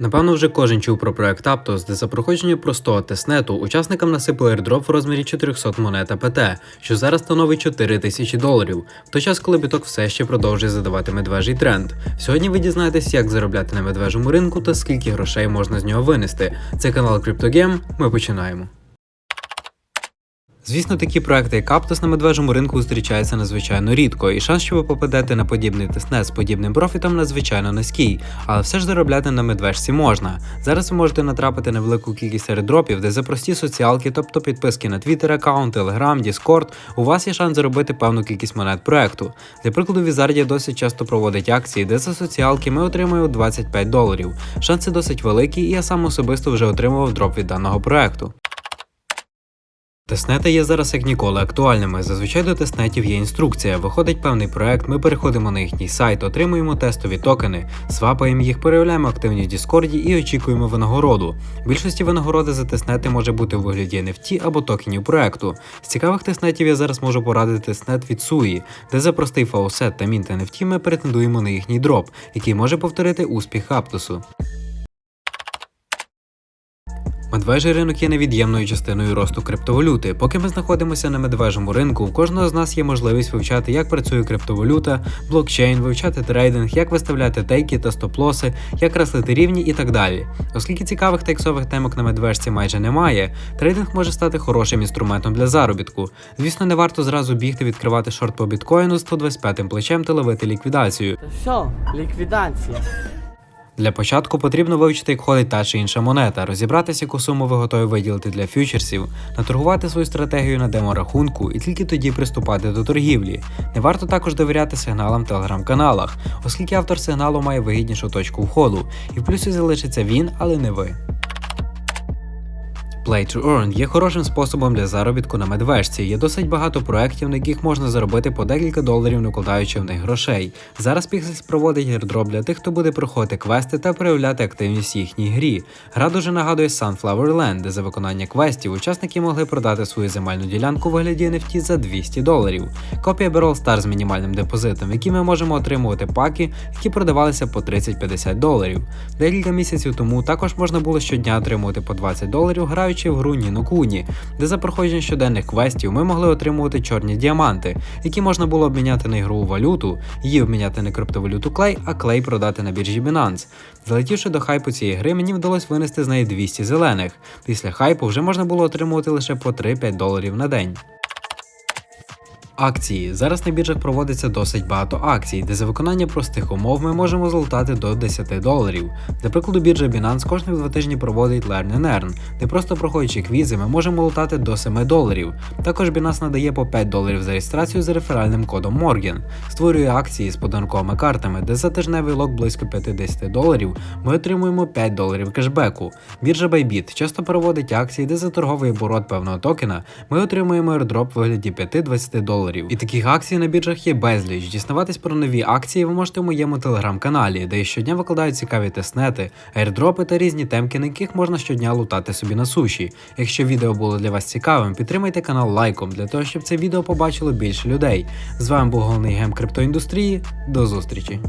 Напевно, вже кожен чув про проект Aptos, де за проходження простого тестнету учасникам насипали airdrop в розмірі 400 монет АПТ, що зараз становить 4 тисячі доларів, в той час, коли біток все ще продовжує задавати медвежий тренд. Сьогодні ви дізнаєтесь, як заробляти на медвежому ринку та скільки грошей можна з нього винести. Це канал CryptoGame, Ми починаємо. Звісно, такі проекти, як Aptos на медвежому ринку зустрічаються надзвичайно рідко, і шанс, що ви попадете на подібний тестнет з подібним профітом, надзвичайно низький, але все ж заробляти на медвежці можна. Зараз ви можете натрапити на велику кількість аеродропів, де за прості соціалки, тобто підписки на Twitter аккаунт, Telegram, Discord, у вас є шанс заробити певну кількість монет проекту. Для прикладу, Візардія досить часто проводить акції, де за соціалки ми отримуємо 25 доларів. Шанси досить великі, і я сам особисто вже отримував дроп від даного проекту. Тестнети є зараз як ніколи актуальними. Зазвичай до тестнетів є інструкція. Виходить певний проект, ми переходимо на їхній сайт, отримуємо тестові токени, свапаємо їх, переявляємо активність в Діскорді і очікуємо винагороду. Більшості винагороди за тестнети може бути у вигляді NFT або токенів проекту. З цікавих тестнетів я зараз можу порадити тестнет від SUI, де за простий фаусет та мінт NFT ми претендуємо на їхній дроп, який може повторити успіх Аптусу. Медвежий ринок є невід'ємною частиною росту криптовалюти. Поки ми знаходимося на медвежому ринку, у кожного з нас є можливість вивчати, як працює криптовалюта, блокчейн, вивчати трейдинг, як виставляти тейки та стоп-лоси, як креслити рівні і так далі. Оскільки цікавих та іксових темок на медвежці майже немає, трейдинг може стати хорошим інструментом для заробітку. Звісно, не варто зразу бігти відкривати шорт по біткоїну з 125 плечем та ловити ліквідацію. Все, ліквідація. Для початку потрібно вивчити, як ходить та чи інша монета, розібратися, яку суму ви готові виділити для фьючерсів, наторгувати свою стратегію на демо-рахунку і тільки тоді приступати до торгівлі. Не варто також довіряти сигналам в телеграм-каналах, оскільки автор сигналу має вигіднішу точку входу, і в плюсі залишиться він, але не ви. Play to Earn є хорошим способом для заробітку на медвежці. Є досить багато проєктів, на яких можна заробити по декілька доларів, не вкладаючи в них грошей. Зараз Pixels проводить airdrop для тих, хто буде проходити квести та проявляти активність в їхній грі. Гра дуже нагадує Sunflower Land, де за виконання квестів учасники могли продати свою земельну ділянку в вигляді NFT за 200 доларів. Копія Brawl Stars з мінімальним депозитом, в якій ми можемо отримувати паки, які продавалися по 30-50 доларів. Декілька місяців тому також можна було щодня отримувати по 20 доларів, граючи в гру Ніно Куні, де за проходження щоденних квестів ми могли отримувати чорні діаманти, які можна було обміняти на ігрову валюту, її обміняти на криптовалюту клей, а клей продати на біржі Binance. Залетівши до хайпу цієї гри, мені вдалося винести з неї 200 зелених. Після хайпу вже можна було отримувати лише по 3-5 доларів на день. Акції. Зараз на біржах проводиться досить багато акцій, де за виконання простих умов ми можемо золотати до 10 доларів. Для прикладу, біржа Binance кожні два тижні проводить Learn and Earn, де просто проходячи квізи, ми можемо лутати до 7 доларів. Також Binance надає по 5 доларів за реєстрацію за реферальним кодом Morgan, створює акції з подарунковими картами, де за тижневий лок близько 50 доларів ми отримуємо 5 доларів кешбеку. Біржа Bybit часто проводить акції, де за торговий оборот певного токена ми отримуємо airdrop в вигляді 5-20 доларів. І таких акцій на біржах є безліч. Дізнаватись про нові акції ви можете у моєму телеграм-каналі, де я щодня викладаю цікаві тестнети, аірдропи та різні темки, на яких можна щодня лутати собі на суші. Якщо відео було для вас цікавим, підтримайте канал лайком для того, щоб це відео побачило більше людей. З вами був головний гем криптоіндустрії. До зустрічі!